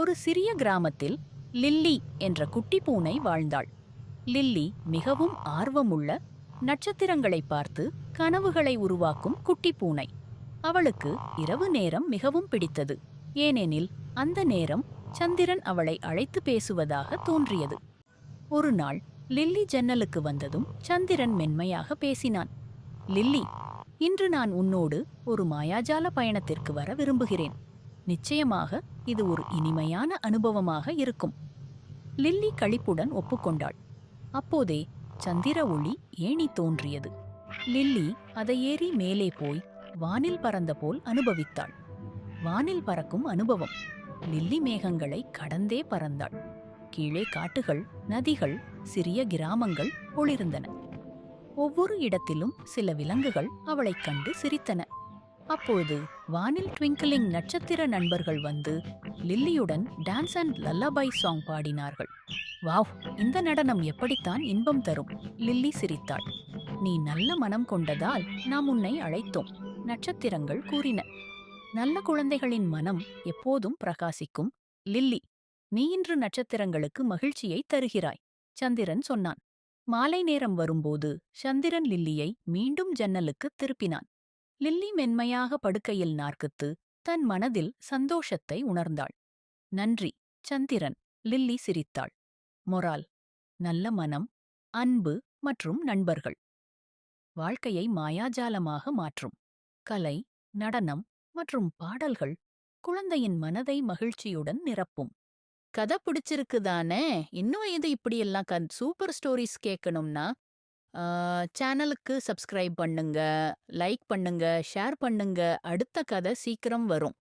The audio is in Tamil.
ஒரு சிறிய கிராமத்தில் லில்லி என்ற குட்டி பூனை வாழ்ந்தாள். லில்லி மிகவும் ஆர்வமுள்ள நட்சத்திரங்களை பார்த்து கனவுகளை உருவாக்கும் குட்டி பூனை. அவளுக்கு இரவு நேரம் மிகவும் பிடித்தது. ஏனெனில் அந்த நேரம் சந்திரன் அவளை அழைத்து பேசுவதாக தோன்றியது. ஒரு நாள் லில்லி ஜன்னலுக்கு வந்ததும் சந்திரன் மென்மையாக பேசினான். லில்லி இன்று நான் உன்னோடு ஒரு மாயாஜால பயணத்திற்கு வர விரும்புகிறேன். நிச்சயமாக இது ஒரு இனிமையான அனுபவமாக இருக்கும். லில்லி கழிப்புடன் ஒப்புக்கொண்டாள். அப்போதே சந்திர ஒளி ஏணி தோன்றியது. லில்லி அதை ஏறி மேலே போய் வானில் பறந்த போல் அனுபவித்தாள். வானில் பறக்கும் அனுபவம். லில்லி மேகங்களை கடந்தே பறந்தாள். கீழே காட்டுகள் நதிகள் சிறிய கிராமங்கள் ஒளிர்ந்தன. ஒவ்வொரு இடத்திலும் சில விலங்குகள் அவளைக் கண்டு சிரித்தன. அப்போது வானில் ட்விங்கிளிங் நட்சத்திர நண்பர்கள் வந்து லில்லியுடன் டான்ஸ் அண்ட் லல்லபை சாங் பாடினார்கள். வாவ் இந்த நடனம் எப்படித்தான் இன்பம் தரும்? லில்லி சிரித்தாள். நீ நல்ல மனம் கொண்டதால் நாம் உன்னை அழைத்தோம் நட்சத்திரங்கள் கூறின. நல்ல குழந்தைகளின் மனம் எப்போதும் பிரகாசிக்கும். லில்லி நீ இன்று நட்சத்திரங்களுக்கு மகிழ்ச்சியை தருகிறாய் சந்திரன் சொன்னான். மாலை நேரம் வரும்போது சந்திரன் லில்லியை மீண்டும் ஜன்னலுக்கு திருப்பினான். லில்லி மென்மையாக படுக்கையில் நார்க்குத்து தன் மனதில் சந்தோஷத்தை உணர்ந்தாள். நன்றி சந்திரன் லில்லி சிரித்தாள். மொரால் நல்ல மனம் அன்பு மற்றும் நண்பர்கள். வாழ்க்கையை மாயாஜாலமாக மாற்றும். கலை நடனம் மற்றும் பாடல்கள் குழந்தையின் மனதை மகிழ்ச்சியுடன் நிரப்பும். கதை பிடிச்சிருக்குதானே இன்னும் இது இப்படியெல்லாம் கன் சூப்பர் ஸ்டோரிஸ் கேட்கணும்னா? சேனலுக்கு சப்ஸ்கிரைப் பண்ணுங்க லைக் பண்ணுங்க ஷேர் பண்ணுங்க. அடுத்த கதை சீக்கிரம் வரும்.